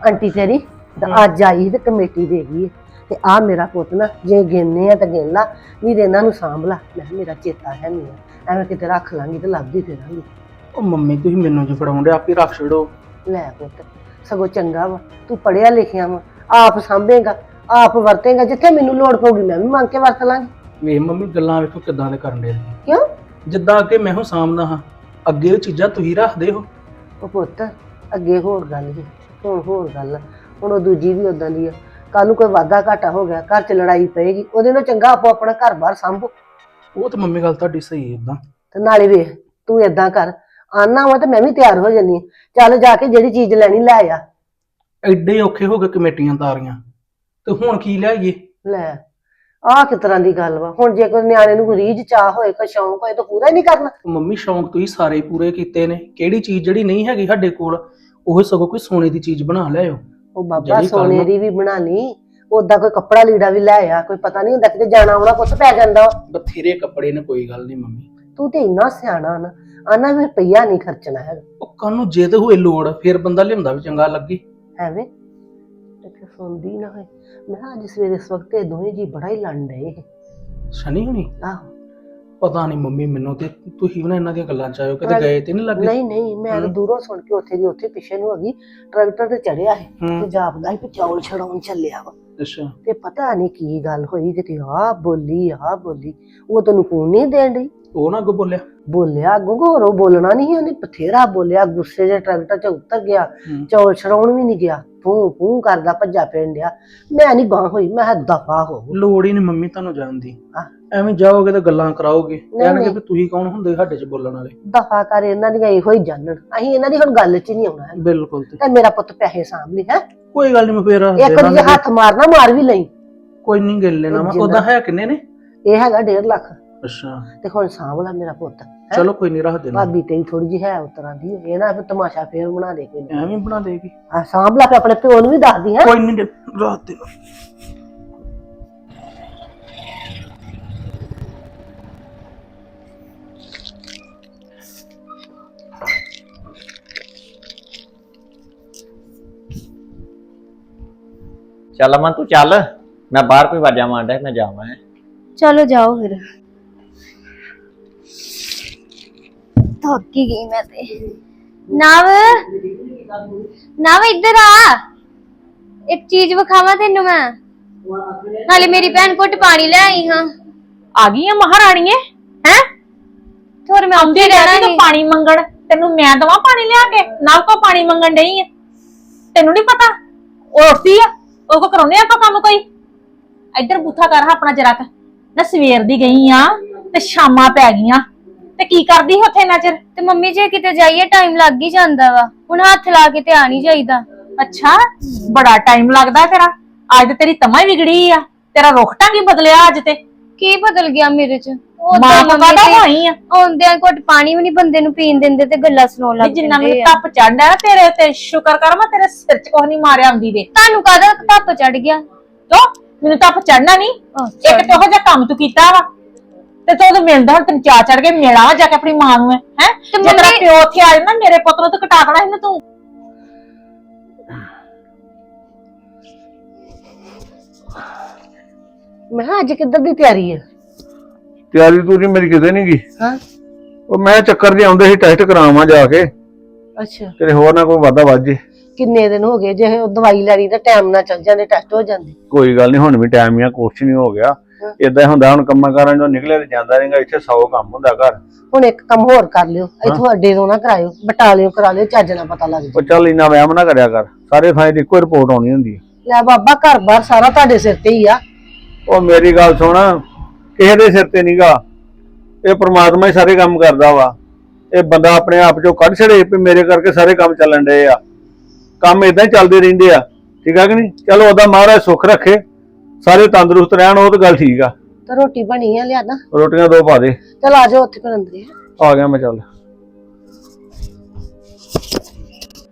ਆਂਟੀ ਤੇਰੀ ਤੇ ਅੱਜ ਆਈ ਤੇ ਕਮੇਟੀ ਦੇ ਗਈ। ਤੇ ਆ ਮੇਰਾ ਪੁੱਤ ਨਾ ਜੇ ਗਿਣਨੇ ਆ ਤਾਂ ਗਿਣ ਲਾ ਨਹੀਂ ਤੇ ਇਹਨਾਂ ਨੂੰ ਸਾਂਭ ਲਾ। ਮੈਂ ਕਿਹਾ ਮੇਰਾ ਚੇਤਾ ਹੈ ਨਹੀਂ ਆ। ਐਵੇਂ ਕਿਤੇ ਰੱਖ ਲਾਂਗੀ ਤੇ ਲੱਭਦੀ ਫਿਰਾਂਗੀ। ਉਹ ਮੰਮੀ ਤੁਸੀਂ ਮੈਨੂੰ ਜੋ ਫੜਾਉਂਦੇ ਆਪੇ ਰੱਖ ਛੜੋ ਲੈ ਪੁੱਤ ਸਗੋਂ ਚੰਗਾ ਵਾ ਤੂੰ ਪੜਿਆ ਲਿਖਿਆ ਵਾ ਆਪ ਸਾਂਭੇਗਾ ਆਪ ਵਰਤੇਗਾ ਜਿੱਥੇ ਮੈਨੂੰ ਲੋੜ ਪਊਗੀ ਮੈਂ ਵੀ ਮੰਗ ਕੇ ਵਰਤ ਲਾਂਗੀ। ਵੇ ਮੰਮੀ ਗੱਲਾਂ ਵੇਖੋ ਕਿੱਦਾਂ ਦੇ ਕਰਨ ਦੇ ਕਿਉਂ? ਜਿੱਦਾਂ ਕਿ ਮੈਂ ਹੋ ਸਾਹਮਣਾ ਹਾਂ ਅੱਗੇ ਉਹ ਚੀਜ਼ਾਂ ਤੁਸੀਂ ਰੱਖਦੇ ਹੋ। ਉਹ ਪੁੱਤ ਅੱਗੇ ਹੋਰ ਗੱਲ ਸੀ ਹੁਣ ਹੋਰ ਗੱਲ ਆ। ਹੁਣ ਉਹ ਦੂਜੀ ਵੀ ਉਦਾਂ ਦੀ ਆ। ਕੱਲ ਨੂੰ ਕੋਈ ਵਾਧਾ ਘਾਟਾ ਹੋ ਗਿਆ ਘਰ 'ਚ ਲੜਾਈ ਪਏਗੀ ਉਹਦੇ ਨਾਲ ਚੰਗਾ ਆਪੋ ਆਪਣਾ ਘਰ ਬਾਹਰ ਸੰਭੋ। ਉਹ ਤਾਂ ਮੰਮੀ ਗੱਲ ਤੁਹਾਡੀ ਸਹੀ ਹੈ ਇਦਾਂ ਤੇ ਨਾਲੇ ਵੇਖ ਤੂੰ ਏਦਾਂ ਕਰ ਆਨਾ ਵਾ ਤੇ ਮੈਂ ਵੀ ਤਿਆਰ ਹੋ ਜੰਨੀ ਚੱਲ ਜਾ ਕੇ ਜਿਹੜੀ ਚੀਜ਼ ਲੈਣੀ ਲੈ ਆ। ਐਡੇ ਔਖੇ ਹੋ ਕੇ ਕਮੇਟੀਆਂ ਤਾਰੀਆਂ। ਤੇ ਹੁਣ ਕੀ ਲਿਆਈਏ? ਲੈ ਆਹ ਕਿਸ ਤਰ੍ਹਾਂ ਦੀ ਗੱਲ ਵਾ? ਹੁਣ ਜੇ ਕੋਈ ਨਿਆਣੇ ਨੂੰ ਰੀਝ ਚਾਹ ਹੋਏ ਕੋਈ ਸ਼ੌਂਕ ਹੋਏ ਤਾਂ ਪੂਰਾ ਹੀ ਨਹੀਂ ਕਰਨਾ। ਮੰਮੀ ਸ਼ੌਂਕ ਤੁਸੀਂ ਸਾਰੇ ਪੂਰੇ ਕੀਤੇ ਨੇ। ਕਿਹੜੀ ਚੀਜ਼ ਜਿਹੜੀ ਨਹੀਂ ਹੈਗੀ ਸਾਡੇ ਕੋਲ ਉਹ ਸਗੋਂ ਕੋਈ ਸੋਨੇ ਦੀ ਚੀਜ਼ ਬਣਾ ਲਿਆਓ ਉਹ ਬਾਬਾ ਜਿਹੜੀ ਕੱਲ੍ਹ ਸੋਨੇ ਨੂੰ- ਦੀ ਵੀ ਬਣਾ ਲਈ ਓਦਾਂ ਕੋਈ ਕੱਪੜਾ ਲੀੜਾ ਵੀ ਲੈ ਆ ਕੋਈ ਪਤਾ ਨਹੀਂ ਹੁੰਦਾ ਕਿਤੇ ਜਾਣਾ ਆਉਣਾ ਕੁਛ ਪੈ ਜਾਂਦਾ। ਵਾ। ਬਥੇਰੇ ਕੱਪੜੇ ਨੇ ਕੋਈ ਗੱਲ ਨਹੀਂ ਮੰਮੀ। ਤੂੰ ਤੇ ਇੰਨਾ ਸਿਆਣਾ ਨਾ। ਆਨਾ ਵੀ ਰੁਪਈਆ ਨਹੀਂ ਖਰਚਣਾ ਹੈਗਾ। ਉਹ ਕੱਲ ਨੂੰ ਜੇ ਤੇ ਹੋਏ ਲੋੜ ਫਿਰ ਬੰਦਾ ਲਿਆਉਂਦਾ ਵੀ ਚੰਗਾ ਲੱਗੇ। ਐਵੇਂ ਤੇ ਸੁਣਦੀ ਨਾ ਹੋਏ। ਮੈਂ ਕਿਹਾ ਅੱਜ ਸਵੇਰੇ ਇਸ ਵਕਤ ਇਹ ਦੋਵੇਂ ਜੀ ਬੜਾ ਹੀ ਲੜਨ ਡਏ ਸੀ। ਸ਼ਨੀ ਹੁਣੀ? ਆਹੋ। ਪਤਾ ਨਹੀਂ ਮੰਮੀ ਮੈਨੂੰ ਤੇ ਤੁਸੀਂ ਵੀ ਨਾ ਇਹਨਾਂ ਦੀਆਂ ਗੱਲਾਂ ਚ ਆਇਓ ਕਿਤੇ ਨਾਲੇ- ਗਏ ਤੇ ਨਹੀਂ ਲੱਗੇ? ਨਹੀਂ ਨਹੀਂ ਮੈਂ ਤਾਂ। ਦੂਰੋਂ ਸੁਣ ਕੇ ਉੱਥੇ ਦੀ ਉੱਥੇ ਪਿੱਛੇ ਨੂੰ ਹੈਗੀ ਟਰੈਕਟਰ ਤੇ ਚੜਿਆ ਹੂੰ। ਤੇ ਜਾਪਦਾ ਸੀ ਵੀ ਚੌਲ ਛਡਾਉਣ ਚੱਲਿਆ ਵਾ। ਅੱਛਾ। ਤੇ ਪਤਾ ਨਹੀਂ ਕੀ ਗੱਲ ਹੋਈ ਕਿਤੇ ਆ ਬੋਲੀ ਆ ਬੋਲੀ ਉਹ ਤੈਨੂੰ ਕੂਣ ਨਹੀਂ ਦੇਣ ਡਈ? ਉਹ ਨਾ ਅੱਗੋਂ ਬੋਲਿਆ। ਬੋਲਿਆ ਗੁੰਗੋਰੋ ਬੋਲਣਾ ਨਹੀਂ ਉਹਨੇ ਬਥੇਰਾ ਬੋਲਿਆ ਗੁੱਸੇ ਦੇ ਟਰੈਕਟਰ ਚ ਉਤਰ ਗਿਆ। ਚੌਲ ਛਡਾਉਣ ਵੀ ਨਹੀਂ ਗਿਆ ਤੂੰ ਤੂੰ ਕਰਦਾ ਭੱਜਾ ਪੈਣ ਡਿਆ। ਮੈਂ ਨਹੀਂ ਗਾਂ ਹੋਈ ਮੈਂ ਦਫਾ ਹੋ। ਲੋੜ ਹੀ ਨਹੀਂ ਮੰਮੀ ਤੁਹਾਨੂੰ ਜਾਣਦੀ ਹਾਂ। ਐਵੇਂ ਜਾਓਗੇ ਤੇ ਗੱਲਾਂ ਕਰਾਓਗੇ। ਕਹਿਣਗੇ। ਵੀ ਤੁਸੀਂ ਕੌਣ ਹੁੰਦੇ ਸਾਡੇ ਚ ਬੋਲਣ ਵਾਲੇ? ਦਫਾ ਕਰ ਇਹਨਾਂ ਦੀਆਂ ਇਹੋ ਹੀ ਜਾਣਨ। ਅਸੀਂ ਇਹਨਾਂ ਦੀ ਹੁਣ ਗੱਲ 'ਚ ਨਹੀਂ ਆਉਣਾ ਬਿਲਕੁਲ ਤੇ। ਮੇਰਾ ਪੁੱਤ ਪੈਸੇ ਲਈ ਹੈ? ਕੋਈ ਗੱਲ ਨਹੀਂ ਮੈਂ ਫੇਰ ਇੱਕ ਜੇ ਹੱਥ ਮਾਰਨਾ ਮਾਰ ਵੀ ਲਈ। ਕੋਈ ਨਹੀਂ ਗਿਲ ਲੈਣਾ ਉਹਦਾ ਹੈ ਕਿੰਨੇ ਨੇ? ਇਹ ਹੈਗਾ 1.5 ਲੱਖ। ਅੱਛਾ। ਤੇ ਹੁਣ ਸਾਂਭ ਲੈ ਮੇਰਾ ਪੁੱਤ ਹੈਂ? ਚਲੋ ਕੋਈ ਨਹੀਂ ਰੱਖ ਦੇਣਾ। ਭਾਬੀ ਤੇਰੀ ਥੋੜੀ ਜਿਹੀ ਹੈ ਉਸ ਤਰ੍ਹਾਂ ਦੀ ਇਹ ਨਾ ਵੀ ਤਮਾਸ਼ਾ ਫੇਰ ਬਣਾ ਦੇ ਕੋਈ ਐਵੇਂ ਬਣਾ ਦੇਗੀ। ਆ ਸਾਂਭ ਲੈ ਕੇ ਆਪਣੇ ਪਿਓ ਨੂੰ ਵੀ ਦੱਸਦੀ ਹੈ? ਕੋਈ ਨਹੀਂ ਰੱਖ ਦੇਣਾ। ਚੱਲ ਅਮਨ ਤੂੰ ਚੱਲ। ਮੈਂ ਬਾਹਰ ਕੋਈ ਵਾਜਾ ਮਾਰਦਾ ਮੈਂ ਜਾਵਾਂ ਹੈਂ। ਚਲੋ ਜਾਓ ਫਿਰ। ਥੱਕ ਹੀ ਗਈ ਮੈਂ ਤੇ। ਨਵ ਨਵ ਇੱਧਰ ਆ। ਇੱਕ ਚੀਜ਼ ਵਿਖਾਵਾਂ ਤੈਨੂੰ ਮੈਂ। ਨਾਲੇ ਮੇਰੀ ਭੈਣ ਘੁੱਟ ਪਾਣੀ ਲੈ ਆਈ ਹਾਂ। ਆ ਗਈ ਆ ਮਹਾਰਾਣੀਏ? ਹੈ? ਥੋਰ ਮੈਂ ਆਉਂਦੀ ਰਹਿਣਾ ਤੂੰ ਨਹੀਂ। ਪਾਣੀ ਮੰਗਣ। ਤੈਨੂੰ ਮੈਂ ਦਵਾਂ ਪਾਣੀ ਲਿਆ ਕੇ? ਨਾ ਕੋ ਪਾਣੀ ਮੰਗਣ ਡਈ ਆ? ਤੈਨੂੰ ਨਹੀਂ ਪਤਾ? ਉਹ ਉੱਠਦੀ ਆ ਉਹ ਕੋ ਕਰਾਉਨੇ ਆਪਾਂ ਕੰਮ ਕੋਈ? ਇੱਧਰ ਬੂਥਾ ਕਰ ਹਾਂ ਆਪਣਾ ਜਰਾ ਕ। ਨਾ ਸਵੇਰ ਦੀ ਗਈ ਆ ਤੇ ਸ਼ਾਮਾਂ ਪੈ ਗਈਆਂ। ਤੇ ਕੀ ਕਰਦੀ ਸੀ ਉੱਥੇ ਨਜ਼ਰ? ਤੇ ਮੰਮੀ ਜੇ ਕਿਤੇ ਜਾਈਏ ਟਾਈਮ ਲੱਗ ਹੀ ਜਾਂਦਾ ਵਾ। ਹੁਣ ਹੱਥ ਲਾ ਕੇ ਤੇ ਆ ਨਹੀਂ ਜਾਈਦਾ। ਅੱਛਾ ਬੜਾ ਟਾਈਮ ਲੱਗਦਾ ਤੇਰਾ। ਅੱਜ ਤੇ ਤੇਰੀ ਤਮਾ ਹੀ ਵਿਗੜੀ ਆ। ਤੇਰਾ ਰੁੱਖ ਟਾਂਗ ਹੀ ਬਦਲਿਆ ਅੱਜ ਤੇ। ਕੀ ਬਦਲ ਗਿਆ ਮੇਰੇ ਚ? ਮਾਂ ਤਾਂ ਹੋਈ ਆ? ਆਉਂਦਿਆਂ ਘੁੱਟ ਪਾਣੀ ਵੀ ਨਹੀਂ ਬੰਦੇ ਨੂੰ ਪੀਣ ਦਿੰਦੇ ਤੇ ਗੱਲਾਂ ਸੁਣਾਉਣ ਲੱਗ ਜਿੰਨਾ ਮੈਨੂੰ ਆ। ਤੱਪ ਚੜਦਾ ਨਾ ਤੇਰੇ ਤੇ ਸ਼ੁਕਰ ਕਰ ਮੈਂ ਤੇਰੇ ਸਿਰ 'ਚ ਕੁਝ ਨਹੀਂ ਮਾਰਿਆ ਆਉਂਦੀ ਦੇ। ਤੁਹਾਨੂੰ ਕਾਹਦਾ ਧੱਪ ਚੜ ਗਿਆ? ਕਿਉਂ? ਮੈਨੂੰ ਤੱਪ ਚੜਨਾ ਨਹੀਂ। ਅੱਛਾ। ਇੱਕ ਤੇ ਉਹੋ ਜਿਹਾ ਕੰਮ ਤੂੰ ਕੀਤਾ ਵਾ। ਤੇ ਤੂੰ ਉਹਨੂੰ ਮਿਲਦਾ ਹੁਣ ਤੈਨੂੰ ਚਾ ਚੜ ਕੇ ਮਿਲਾ ਜਾ ਕੇ ਆਪਣੀ ਮਾਂ ਨੂੰ ਹੈ? ਤੇ ਜੇ ਤੇਰਾ ਮੰਮੀ- ਪਿਓ ਉੱਥੇ ਆ ਜਾਂਦਾ ਮੇਰੇ ਪੁੱਤ ਨੂੰ ਤਾਂ ਕਟਾ ਦੇਣਾ ਸੀ ਨਾ ਤੂੰ। ਮੈਂ ਕਿਹਾ ਅੱਜ ਕਿੱਧਰ ਦੀ ਤਿਆਰੀ ਹੈ ਤਿਆਰੀ ਤੂੰ ਮੇਰੀ ਕਿਤੇ ਨਹੀਂ ਗਈ। ਹਾਂ? ਉਹ ਮੈਂ ਚੱਕਰ ਦੇ ਆਉਂਦੇ ਸੀ ਟੈਸਟ ਕਰਾਵਾਂ ਜਾ ਕੇ। ਅੱਛਾ। ਤੇਰੇ ਹੋਰ ਨਾ ਕੋਈ ਵਾਧਾ ਵੱਜੇ ਕਿੰਨੇ ਦਿਨ ਹੋ ਗਏ ਜੇ ਉਹ ਦਵਾਈ ਲੈਣੀ ਤਾਂ ਟਾਈਮ ਨਾਲ ਚੱਲ ਜਾਂਦੇ ਟੈਸਟ ਹੋ ਜਾਂਦੇ। ਕੋਈ ਗੱਲ ਨਹੀਂ ਹੁਣ ਵੀ ਟਾਈਮ ਹੀ ਆ ਕੁਛ ਨਹੀਂ ਹੋ ਗਿਆ। ਇਦਾਂ ਹੁੰਦਾ ਹੁਣ ਕੰਮਾਂ ਕਾਰਾਂ ਚੋਂ ਨਿਕਲਿਆ ਤੇ ਜਾਂਦਾ ਰਹੇਗਾ ਇੱਥੇ 100 ਕੰਮ ਹੁੰਦਾ ਘਰ। ਹੁਣ ਇੱਕ ਕੰਮ ਹੋਰ ਕਰ ਲਿਓ ਇਥੋਂ ਅੱਡੇ ਤੋਂ ਨਾ ਕਰਾਇਓ ਬਟਾਲਿਓ ਕਰਾ ਲਿਓ ਚੱਜ ਨਾਲ ਪਤਾ ਲੱਗ ਉਹ ਚੱਲ ਇੰਨਾ ਵਹਿਮ ਨਾ ਕਰਿਆ ਕਰ ਸਾਰੇ ਥਾਂ ਦੀ ਇੱਕੋ ਰਿਪੋਰਟ ਆਉਣੀ ਹੁੰਦੀ ਹੈ ਲੈ ਬਾਬਾ ਘਰ ਬਾਰ ਸਾਰਾ ਤੁਹਾਡੇ ਸਿਰ ਤੇ ਹੀ ਆ। ਉਹ ਮੇਰੀ ਗੱਲ ਸੁਣ ਕਿਸੇ ਦੇ ਸਿਰ ਤੇ ਨਹੀਂਗਾ ਇਹ ਪ੍ਰਮਾਤਮਾ ਹੀ ਸਾਰੇ ਕੰਮ ਕਰਦਾ ਵਾ। ਇਹ ਬੰਦਾ ਆਪਣੇ ਆਪ ਚੋਂ ਕੱਢ ਛੜੇ ਵੀ ਮੇਰੇ ਕਰਕੇ ਸਾਰੇ ਕੰਮ ਚੱਲਣ ਡਏ ਆ। ਕੰਮ ਇਦਾਂ ਹੀ ਚੱਲਦੇ ਰਹਿੰਦੇ ਆ। ਠੀਕ ਆ ਕਿ ਨਹੀਂ? ਚਲੋ ਉਹਦਾ ਮਹਾਰਾਜ ਸੁੱਖ ਰੱਖੇ। ਸਾਰੇ ਤੰਦਰੁਸਤ ਰਹਿਣ ਉਹ ਤਾਂ ਗੱਲ ਠੀਕ ਆ। ਤੇ ਰੋਟੀ ਬਣੀ ਆ ਲਿਆ ਨਾ। ਰੋਟੀਆਂ ਦੋ ਪਾ ਦੇ। ਚਲ ਆ ਜਾਓ ਉੱਥੇ ਫਿਰ ਅੰਦਰੇ ਆ ਗਿਆ ਮੈਂ ਚੱਲ।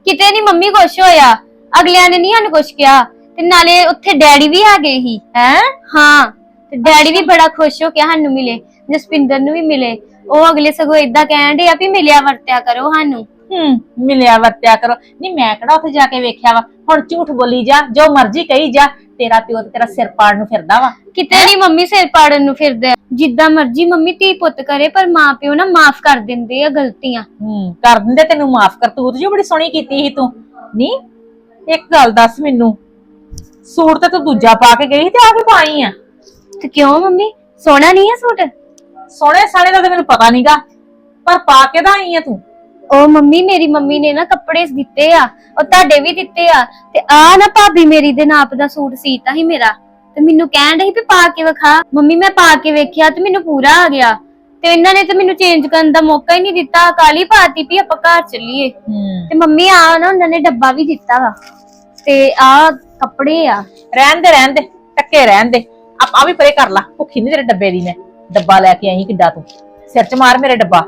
ਕਿਤੇ ਨਹੀਂ ਮੰਮੀ ਖੁਸ਼ ਹੋਇਆ? ਅਗਲਿਆਂ ਨੇ ਨਹੀਂ ਸਾਨੂੰ ਕੁਛ ਕਿਹਾ? ਤੇ ਨਾਲੇ ਉੱਥੇ ਡੈਡੀ ਵੀ ਆ ਗਏ ਸੀ ਹੈ? ਹਾਂ ਤੇ ਡੈਡੀ ਵੀ ਬੜਾ ਖੁਸ਼ ਹੋ ਕੇ ਸਾਨੂੰ ਮਿਲੇ ਜਸਪਿੰਦਰ ਨੂੰ ਵੀ ਮਿਲੇ। ਉਹ ਅਗਲੇ ਸਗੋਂ ਇਦਾਂ ਕਹਿਣ ਦੇ ਆ ਵੀ ਮਿਲਿਆ ਵਰਤਿਆ ਕਰੋ ਸਾਨੂੰ। ਹੂੰ ਮਿਲਿਆ ਵਰਤਿਆ ਕਰੋ। ਨਹੀਂ ਮੈਂ ਕਿਹੜਾ ਉੱਥੇ ਜਾ ਕੇ ਵੇਖਿਆ ਵਾ? ਹੁਣ ਝੂਠ ਬੋਲੀ ਜਾ ਜੋ ਮਰਜ਼ੀ ਕਹੀ ਜਾ। ਤੇਰਾ ਪਿਓ ਤੇ ਤੇਰਾ ਸਿਰ ਪਾੜ ਨੂੰ ਫਿਰਦਾ ਵਾ। ਕਿਤੇ ਨਹੀਂ ਮੰਮੀ ਸਿਰ ਪਾੜਨ ਨੂੰ ਫਿਰਦੇ। ਆ। ਜਿੱਦਾਂ ਮਰਜ਼ੀ ਮੰਮੀ ਧੀ ਪੁੱਤ ਕਰੇ ਪਰ ਮਾਂ ਪਿਓ ਨਾ ਮਾਫ ਕਰ ਦਿੰਦੇ ਆ ਗਲਤੀਆਂ। ਹੂੰ ਕਰ ਦਿੰਦੇ ਤੈਨੂੰ ਮਾਫ ਕਰਤੂਤ ਜੋ ਬੜੀ ਸੋਹਣੀ ਕੀਤੀ ਸੀ ਤੂੰ। ਨਹੀਂ ਇੱਕ ਗੱਲ ਦੱਸ ਮੈਨੂੰ। ਸੂਟ ਤੇ ਤੂੰ ਦੂਜਾ ਪਾ ਕੇ ਗਈ ਤੇ ਆ ਕੇ ਪਾਈ ਆ। ਤੇ ਕਿਉਂ ਮੰਮੀ? ਸੋਹਣਾ ਨਹੀਂ ਆ ਸੂਟ? ਸੋਹਣੇ ਸਾਲੇ ਦਾ ਤਾਂ ਮੈਨੂੰ ਪਤਾ ਨਹੀਂਗਾ ਪਰ ਪਾ ਕੇ ਤਾਂ ਆਈ ਆ ਤੂੰ। ਉਹ ਮੰਮੀ ਮੇਰੀ ਮੰਮੀ ਨੇ ਨਾ ਕੱਪੜੇ ਦਿੱਤੇ ਆ ਉਹ ਤੁਹਾਡੇ ਵੀ ਦਿੱਤੇ ਆ ਤੇ ਆ ਨਾ ਭਾਬੀ ਮੇਰੀ ਦੇ ਨਾਪ ਦਾ ਸੂਟ ਸੀਤਾ ਸੀ ਮੇਰਾ। ਤੇ ਮੈਨੂੰ ਕਹਿਣ ਡਈ ਵੀ ਪਾ ਕੇ ਵਿਖਾ। ਮੰਮੀ ਮੈਂ ਪਾ ਕੇ ਵੇਖਿਆ ਤੇ ਮੈਨੂੰ ਪੂਰਾ ਆ ਗਿਆ। ਤੇ ਇਹਨਾਂ ਨੇ ਤਾਂ ਮੈਨੂੰ ਚੇਂਜ ਕਰਨ ਦਾ ਮੌਕਾ ਹੀ ਨਹੀਂ ਦਿੱਤਾ। ਕਾਲੀ ਪਾਤੀ ਵੀ ਆਪਾਂ ਘਰ ਚੱਲੀਏ। ਤੇ ਮੰਮੀ ਆ ਨਾ ਉਹਨਾਂ ਨੇ ਡੱਬਾ ਵੀ ਦਿੱਤਾ ਵਾ। ਤੇ ਆ ਕੱਪੜੇ ਆ। ਰਹਿਣ ਦੇ ਰਹਿਣ ਦੇ। ਟੱਕੇ ਰਹਿਣ ਦੇ। ਆਪਾਂ ਵੀ ਪਰੇ ਕਰ ਲਾ। ਭੁੱਖੀ ਨਹੀਂ ਤੇਰੇ ਡੱਬੇ ਦੀ ਮੈਂ। ਡੱਬਾ ਲੈ ਕੇ ਆਈ ਕਿੱਡਾ ਤੂੰ। ਸਿਰ 'ਚ ਮਾਰ ਮੇਰੇ ਡੱਬਾ।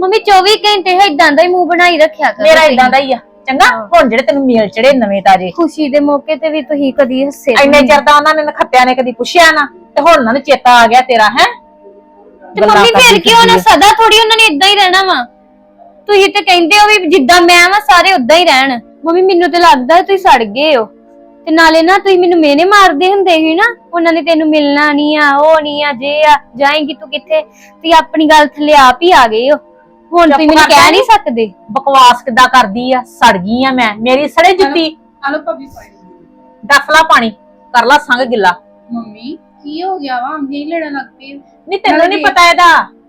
ਮੰਮੀ 24 ਘੰਟੇ ਇਦਾਂ ਦਾ ਹੀ ਮੂੰਹ ਬਣਾਈ ਰੱਖਿਆ ਕਰੋ ਮੇਰਾ। ਇਦਾਂ ਦਾ ਹੀ ਆ। ਚੰਗਾ ਹੁਣ ਜਿਹੜੇ ਤੈਨੂੰ ਮੇਲ ਚੜੇ ਨਵੇਂ ਤਾਜੇ। ਖੁਸ਼ੀ ਦੇ ਮੌਕੇ ਤੇ ਵੀ ਤੁਸੀਂ ਕਦੀ ਹੱਸੇ ਇੰਨੇ ਚਿਰ ਦਾ ਉਹਨਾਂ ਨੇ ਨਖੱਤਿਆਂ ਨੇ ਕਦੀ ਪੁੱਛਿਆ ਨਾ ਤੇ ਹੁਣ ਉਹਨਾਂ ਨੂੰ ਚੇਤਾ ਆ ਗਿਆ ਤੇਰਾ ਹੈ? ਤੇ ਮੰਮੀ ਫੇਰ ਕਿਉਂ ਨਾ ਸਦਾ ਥੋੜੀ ਉਹਨਾਂ ਨੇ ਇਦਾਂ ਹੀ ਰਹਿਣਾ ਵਾ। ਤੁਸੀਂ ਤੇ ਕਹਿੰਦੇ ਹੋ ਵੀ ਜਿੱਦਾਂ ਮੈਂ ਵਾਂ ਸਾਰੇ ਉਦਾਂ ਹੀ ਰਹਿਣ। ਮੰਮੀ ਮੈਨੂੰ ਤੇ ਲੱਗਦਾ ਤੁਸੀਂ ਸੜ ਗਏ ਹੋ। ਤੇ ਨਾਲੇ ਨਾ ਤੁਸੀਂ ਮੈਨੂੰ ਮੇਨੇ ਮਾਰਦੇ ਹੁੰਦੇ ਸੀ ਨਾ ਉਹਨਾਂ ਨੇ ਤੈਨੂੰ ਮਿਲਣਾ ਨਹੀਂ ਆ ਉਹ ਨਹੀਂ ਆ ਜੇ ਆ ਜਾਏਂਗੀ ਤੂੰ ਕਿੱਥੇ? ਤੁਸੀਂ ਆਪਣੀ ਗੱਲ ਥੱਲੇ ਆਪ ਹੀ ਆ ਗਏ ਹੋ। ਹੁਣ ਤੁਸੀਂ ਮੈਨੂੰ ਕਹਿ ਨਹੀਂ ਸਕਦੇ। ਬਕਵਾਸ ਕਿੱਦਾਂ ਕਰਦੀ ਆ? ਸੜ ਗਈ ਆ ਮੈਂ। ਮੇਰੀ ਸੜੇ ਜੁੱਤੀ। ਹਲੋ ਭਾਬੀ ਪਾਣੀ ਡੱਫ ਲਾ ਪਾਣੀ। ਕਰ ਲਾ ਸੰਗ ਗਿੱਲਾ। ਮੰਮੀ ਕੀ ਹੋ ਗਿਆ ਵਾ? ਅੰਗੇ ਹੀ ਲੜਨ ਲੱਗ ਪਈ ਨਹੀਂ ਤੈਨੂੰ ਨਹੀਂ ਪਤਾ ਇਹਦਾ।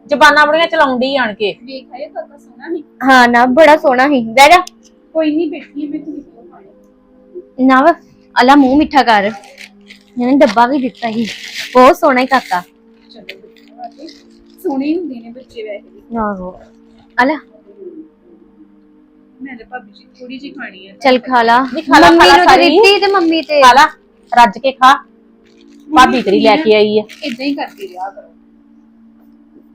ਜ਼ਬਾਨਾਂ ਬੜੀਆਂ ਚਲਾਉਂਦੀ ਆਣ ਕੇ। ਵੇਖ ਆਏ ਕਾਕਾ ਸੋਨਾ ਨਹੀਂ। ਹਾਂ ਨਾ ਬੜਾ ਸੋਹਣਾ ਸੀ। ਬਹਿ ਜਾ। ਕੋਈ ਨਹੀਂ ਬੈਠੀ ਮੈਂ ਕਿਉਂ ਪਾਣੀ। ਨਵ ਅਲਾ ਮੂੰਹ ਮਿੱਠਾ ਕਰ। ਇਹਨੇ ਡੱਬਾ ਵੀ ਦਿੱਤਾ ਸੀ। ਬਹੁਤ ਸੋਹਣਾ ਹੀ ਕਾਕਾ। ਚਲੋ ਸੋਹਣੇ ਹੁੰਦੇ ਨੇ ਬੱਚੇ ਵੈਸੇ ਵੀ। ਆਹੋ। ਅਲਾ। ਮੈਂ ਤੇ ਭਾਬੀ ਜੀ ਥੋੜੀ ਜਿਹੀ ਖਾਣੀ ਹੈ ਚਲ ਖਾ ਲਾ। ਨਹੀਂ ਖਾ ਲਾ, ਮੰਮੀ ਖਾ ਲਾ ਨੂੰ ਤਾਂ ਸਾਰੀ। ਦਿੱਤੀ ਤੇ ਮੰਮੀ ਤੇ। ਖਾ ਲਾ। ਰੱਜ ਕੇ ਖਾ। ਭਾਬੀ ਤੇਰੀ ਲੈ ਕੇ ਆਈ ਆ। ਇਦਾਂ ਹੀ ਕਰਦੀ ਰਿਹਾ ਕਰੋ।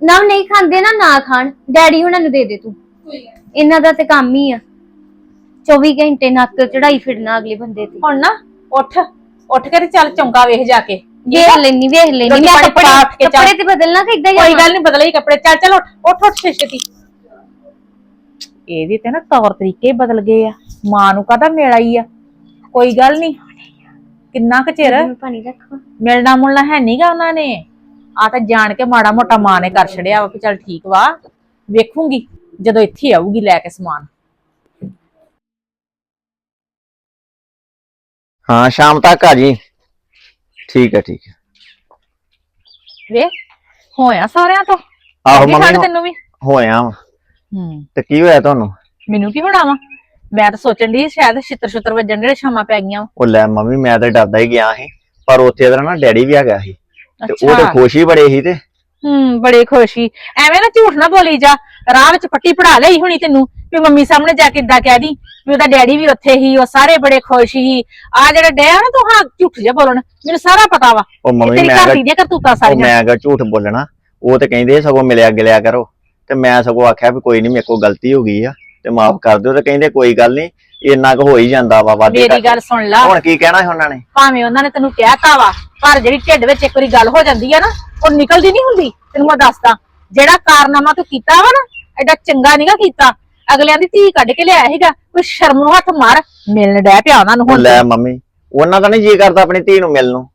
ਨਾ ਨਹੀਂ ਖਾਂਦੇ ਨਾ ਨਾ ਖਾਣ। ਡੈਡੀ ਹੁਣਾਂ ਨੂੰ ਦੇ ਦੇ ਤੂੰ। ਕੋਈ ਗੱਲ ਨੀ। ਇਹਨਾਂ ਦਾ ਤੇ ਕੰਮ ਹੀ ਆ। 24 ਘੰਟੇ ਨੱਕ ਚੜਾਈ ਫਿਰਨਾ ਅਗਲੇ ਬੰਦੇ ਤੇ। ਹੁਣ ਨਾ ਉੱਠ ਉੱਠ ਕੇ ਤੇ ਚੱਲ ਚੌਂਕਾ ਵੇਖ ਜਾ ਕੇ। ਵੇਖ ਲੈਣੀ ਵੇਖ ਲੈਣੀ ਮੈਂ ਕੱਪੜੇ ਉੱਠ ਕੇ ਚੱਲ। ਕੱਪੜੇ ਤੇ ਬਦਲਣਾ ਕਿ ਇਦਾਂ ਕੋਈ ਗੱਲ ਨਹੀਂ ਬਦਲੇ ਹੀ ਕੱਪੜੇ। ਚੱਲ ਚੱਲ ਉੱਠ ਉੱਠ ਉੱਠ ਛੇਤੀ ਇਹਦੇ ਤੇ ਨਾ ਤੌਰ ਤਰੀਕੇ ਬਦਲ ਗਏ ਆ। ਮਾਂ ਨੂੰ ਕਾਹਦਾ ਮੇਲਾ ਹੀ ਆ? ਕੋਈ ਗੱਲ ਨਹੀਂ। ਕਿੰਨਾ ਕੁ ਚਿਰ ਪਾਣੀ ਰੱਖੋ। ਮਿਲਣਾ ਮੁਲਣਾ ਹੈ ਨਹੀਂਗਾ ਉਹਨਾਂ ਨੇ। ਆ ਤਾਂ ਜਾਣ ਕੇ ਮਾੜਾ ਮੋਟਾ ਮਾਂ ਨੇ ਕਰ ਛੜਿਆ ਵਾ ਕਿ ਚੱਲ ਠੀਕ ਵਾ। ਵੇਖੂੰਗੀ ਜਦੋਂ ਇੱਥੇ ਆਊਗੀ ਲੈ ਕੇ ਸਮਾਨ। ਹਾਂ ਸ਼ਾਮ ਤੱਕ ਆ ਜੀ। ਠੀਕ ਹੈ ਠੀਕ ਹੈ। ਵੇ ਹੋਇਆ ਸਾਰਿਆਂ ਤੋਂ? ਆਹੋ ਮੰਮੀ ਤੈਨੂੰ ਵੀ? ਹੋਇਆ ਵਾ। ਹੂੰ। ਤੇ ਕੀ ਹੋਇਆ ਤੁਹਾਨੂੰ? ਮੈਨੂੰ ਕੀ ਹੋਣਾ ਵਾ? ਮੈਂ ਤਾਂ ਸੋਚਣ ਦੀ ਸ਼ਾਇਦ ਛਿੱਤਰ ਛੁੱਤਰ ਵੱਜਣ ਜਿਹੜੇ ਸ਼ਾਮਾਂ ਪੈ ਗਈਆਂ ਉਹ ਲੈ ਮੰਮੀ ਮੈਂ ਤਾਂ ਡਰਦਾ ਹੀ ਗਿਆ ਸੀ। ਪਰ ਉੱਥੇ ਇਹਦਾ ਨਾ ਡੈਡੀ ਵੀ ਆ ਗਿਆ ਸੀ। ਤੇ ਉਹ ਤੇ ਖੁਸ਼ ਹੀ ਬੜੇ ਸੀ ਤੇ ਹੂੰ ਬੜੇ ਖੁਸ਼ੀ। ਐਵੇਂ ਨਾ ਝੂਠ ਨਾ ਬੋਲੀ ਜਾ। ਰਾਹ ਵਿੱਚ ਪੱਟੀ ਪੜਾ ਲਈ ਹੁਣੀ ਤੈਨੂੰ ਵੀ ਮੰਮੀ ਸਾਹਮਣੇ ਜਾ ਕੇ ਇਦਾਂ ਕਹਿ ਦੀ ਵੀ ਉਹਦਾ ਡੈਡੀ ਵੀ ਉੱਥੇ ਹੀ ਉਹ ਸਾਰੇ ਬੜੇ ਖੁਸ਼ ਸੀ ਆ ਜਿਹੜਾ ਡਿਆ ਨਾ ਤੂੰ ਹਾਂ ਝੂਠ ਜਿਹਾ ਬੋਲਣ। ਮੈਨੂੰ ਸਾਰਾ ਪਤਾ ਵਾ। ਉਹ ਮੰਮੀ ਤੇਰੀ ਮੈਂ ਘਰ ਕਿਹਾ- ਦੀ ਦੀਆਂ ਕਰਤੂਤਾਂ ਉਹ ਸਾਰੀਆਂ। ਮੈਂ ਅਗਰ ਝੂਠ ਬੋਲਣਾ ਉਹ ਤੇ ਕਹਿੰਦੇ ਸਗੋਂ ਮਿਲਿਆ ਗਿਲਿਆ ਕਰੋ। ਤੇ ਮੈਂ ਸਗੋਂ ਆਖਿਆ ਵੀ ਕੋਈ ਨਹੀਂ ਮੇਰੇ ਕੋਲ ਗਲਤੀ ਹੋ ਗਈ ਆ। ਤੇ ਮਾਫ ਕਰ ਦਿਓ ਤੇ ਕਹਿੰਦੇ ਕੋਈ ਗੱਲ ਨਹੀਂ ਇੰਨਾ ਕੁ ਹੋ ਹੀ ਜਾਂਦਾ ਵਾ ਵਾਧੇ ਮੇਰੀ ਘਾਟੇ। ਗੱਲ ਸੁਣ ਲਾ। ਹੁਣ ਕੀ ਕਹਿਣਾ ਸੀ ਉਹਨਾਂ ਨੇ? ਭਾਵੇਂ ਉਹਨਾਂ ਨੇ ਤੈਨੂੰ ਕਹਿਤਾ ਵਾ ਪਰ ਜਿਹੜੀ ਢਿੱਡ ਵਿੱਚ ਇੱਕ ਵਾਰੀ ਗੱਲ ਹੋ ਜਾਂਦੀ ਆ ਨਾ ਉਹ ਨਿਕਲਦੀ ਨਹੀਂ ਹੁੰਦੀ। ਤੈਨੂੰ ਮੈਂ ਦੱਸਦਾ ਜਿਹੜਾ ਕਾਰਨਾਮਾ ਤੂੰ ਕੀਤਾ ਵਾ ਨਾ ਐਡਾ ਚੰਗਾ ਨਹੀਂਗਾ ਕੀਤਾ। ਅਗਲਿਆਂ ਦੀ ਧੀ ਕੱਢ ਕੇ ਲਿਆਇਆ ਸੀਗਾ ਕੋਈ ਸ਼ਰਮ ਨੂੰ ਹੱਥ ਮਾਰ ਮਿਲਣ ਡੈ ਪਿਆ ਉਹਨਾਂ ਨੂੰ ਹੁਣ ਲੈ ਮੰਮੀ ਉਹਨਾਂ ਦਾ ਨਹੀਂ ਜੀ ਕਰਦਾ ਆਪਣੀ ਧੀ ਨੂੰ ਮਿਲਣ ਨੂੰ।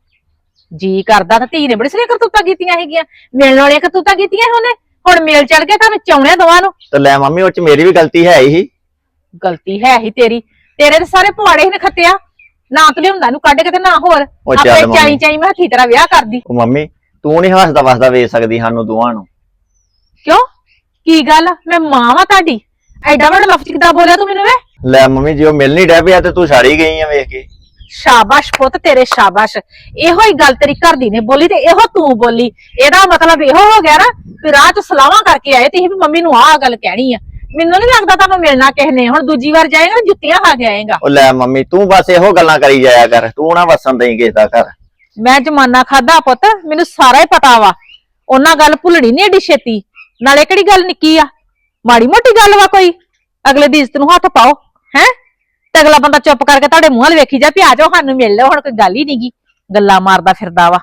ਜੀ ਕਰਦਾ ਤਾਂ ਧੀ ਨੇ ਬੜੀ ਸਾਰੀਆਂ ਕਰਤੂਤਾਂ ਕੀਤੀਆਂ ਹੈਗੀਆਂ ਮਿਲਣ ਵਾਲੀਆਂ ਕਰਤੂਤਾਂ ਕੀਤੀਆਂ ਉਹਨੇ। ਹੁਣ ਮੇਲ ਚੜ ਗਿਆ ਤਾਂ ਚਾਉਣਿਆ ਦੋਵਾਂ ਨੂੰ। ਤੇ ਲੈ ਮੰਮੀ ਉਹ ਚ ਮੇਰੀ ਵੀ ਗਲਤੀ ਹੈ ਹੀ। ਗਲਤੀ ਹੈ ਹੀ ਤੇਰੀ। ਤੇਰੇ ਤੇ ਸਾਰੇ ਪਵਾੜੇ ਹੀ ਨਖੱਤਿਆ ਨਾ ਤੂੰ ਲਿਆਉਂਦਾ ਨੂੰ ਕੱਢ ਕੇ ਤੇ ਨਾ ਹੋਰ। ਉਹ ਚੱਲ ਆਪੇ ਮੰਮੀ। ਚਾਈ ਚਾਈ ਮੈਂ ਹੱਥੀ ਤੇਰਾ ਵਿਆਹ ਕਰਦੀ। ਉਹ ਮੰਮੀ ਤੂੰ ਨਹੀਂ ਹੱਸਦਾ ਵਸਦਾ ਵੇਚ ਸਕਦੀ ਸਾਨੂੰ ਦੋਵਾਂ ਨੂੰ। ਕਿਉਂ? ਕੀ ਗੱਲ? ਮੈਂ ਮਾਂ ਵਾਂ ਤੁਹਾਡੀ। ਐਡਾ ਵੱਡਾ ਲਫ਼ਜ਼ ਕਿੱਦਾਂ ਬੋਲਿਆ ਤੂੰ ਮੈਨੂੰ ਵੇ? ਲੈ ਮੰਮੀ ਜੇ ਉਹ ਮਿਲ ਨਹੀਂ ਡੈ ਪਿਆ ਤੇ ਤੂੰ ਸਾੜੀ ਗਈ ਆ ਵੇਖ ਕੇ। ਸ਼ਾਬਾਸ਼ ਪੁੱਤ ਤੇਰੇ ਸ਼ਾਬਾਸ਼। ਇਹੋ ਹੀ ਗੱਲ ਤੇਰੀ ਘਰ ਦੀ ਨੇ ਬੋਲੀ ਤੇ ਇਹੋ ਤੂੰ ਬੋਲੀ। ਇਹਦਾ ਮਤਲਬ ਇਹੋ ਹੋ ਗਿਆ ਨਾ ਕਿ ਰਾਹ ਚ ਸਲਾਹਾਂ ਕਰਕੇ ਆਏ ਤੇ ਇਹ ਵੀ ਮੰਮੀ ਨੂੰ ਆਹ ਗੱਲ ਕਹਿਣੀ ਆ। ਮੈਨੂੰ ਨਹੀਂ ਲੱਗਦਾ ਤੁਹਾਨੂੰ ਮਿਲਣਾ ਕਿਸੇ ਨੇ। ਹੁਣ ਦੂਜੀ ਵਾਰ ਜਾਏਗਾ ਨਾ ਜੁੱਤੀਆਂ ਖਾ ਕੇ ਆਏਗਾ। ਉਹ ਲੈ ਮੰਮੀ ਤੂੰ ਬਸ ਇਹੋ ਗੱਲਾਂ ਕਰੀ ਜਾਇਆ ਕਰ। ਤੂੰ ਨਾ ਵਸਣ ਦੇਈ ਕਿਸੇ ਦਾ ਘਰ। ਮੈਂ ਜਮਾਨਾ ਖਾਦਾ ਪੁੱਤ ਮੈਨੂੰ ਸਾਰਾ ਹੀ ਪਤਾ ਵਾ। ਉਹਨਾਂ ਗੱਲ ਭੁੱਲਣੀ ਨਹੀਂ ਏਡੀ ਛੇਤੀ। ਨਾਲੇ ਕਿਹੜੀ ਗੱਲ ਨਿੱਕੀ ਆ? ਮਾੜੀ ਮੋਟੀ ਗੱਲ ਵਾ ਕੋਈ। ਅਗਲੇ ਦੀ ਇੱਜ਼ਤ ਨੂੰ ਹੱਥ ਪਾਓ ਹੈ? ਤੇ ਅਗਲਾ ਬੰਦਾ ਚੁੱਪ ਕਰਕੇ ਤੁਹਾਡੇ ਮੂੰਹ ਵੱਲ ਵੇਖੀ ਜਾ ਵੀ ਆ ਜਾਓ ਸਾਨੂੰ ਮਿਲ ਲਓ ਹੁਣ ਕੋਈ ਗੱਲ ਹੀ ਨਹੀਂਗੀ ਗੱਲਾਂ ਮਾਰਦਾ ਫਿਰਦਾ ਵਾ।